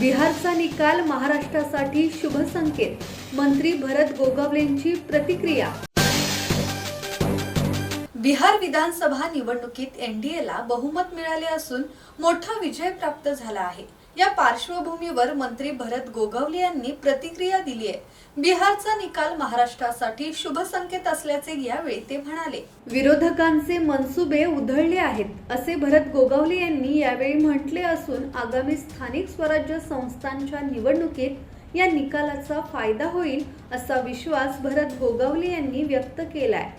बिहारचा निकाल महाराष्ट्रासाठी शुभ संकेत. मंत्री भरत गोगावलेंची प्रतिक्रिया. बिहार विधानसभा निवडणुकीत एनडीएला बहुमत मिळाले असून मोठा विजय प्राप्त झाला आहे. या पार्श्वभूमीवर मंत्री भरत गोगावले यांनी प्रतिक्रिया दिली आहे. बिहारचा निकाल महाराष्ट्रासाठी शुभ संकेत असल्याचे यावेळी ते म्हणाले. विरोधकांचे मनसुबे उधळले आहेत असे भरत गोगावले यांनी यावेळी म्हटले असून आगामी स्थानिक स्वराज्य संस्थांच्या निवडणुकीत या निकालाचा फायदा होईल असा विश्वास भरत गोगावले यांनी व्यक्त केलाय.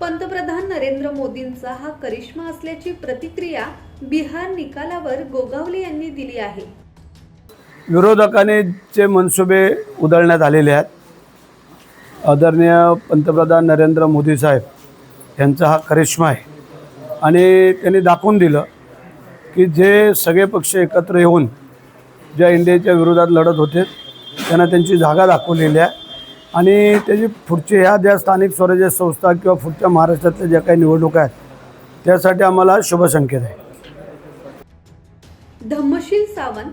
पंतप्रधान नरेंद्र मोदींचा हा करिश्मा असल्याची प्रतिक्रिया बिहार निकालावर गोगावले यांनी दिली आहे. विरोधकांनी जे मनसुबे उधळण्यात आलेले आहेत आदरणीय पंतप्रधान नरेंद्र मोदी साहेब यांचा हा करिश्मा आहे. आणि त्यांनी दाखवून दिलं की जे सगळे पक्ष एकत्र येऊन ज्या इंडियाच्या विरोधात लढत होते त्यांना त्यांची जागा दाखवलेली आहे. आणि त्याची पुढची ह्या ज्या स्थानिक स्वराज्य संस्था किंवा पुढच्या महाराष्ट्रातल्या ज्या काही निवडणुका आहेत त्यासाठी आम्हाला शुभसंकेत आहे. धम्मशील सावंत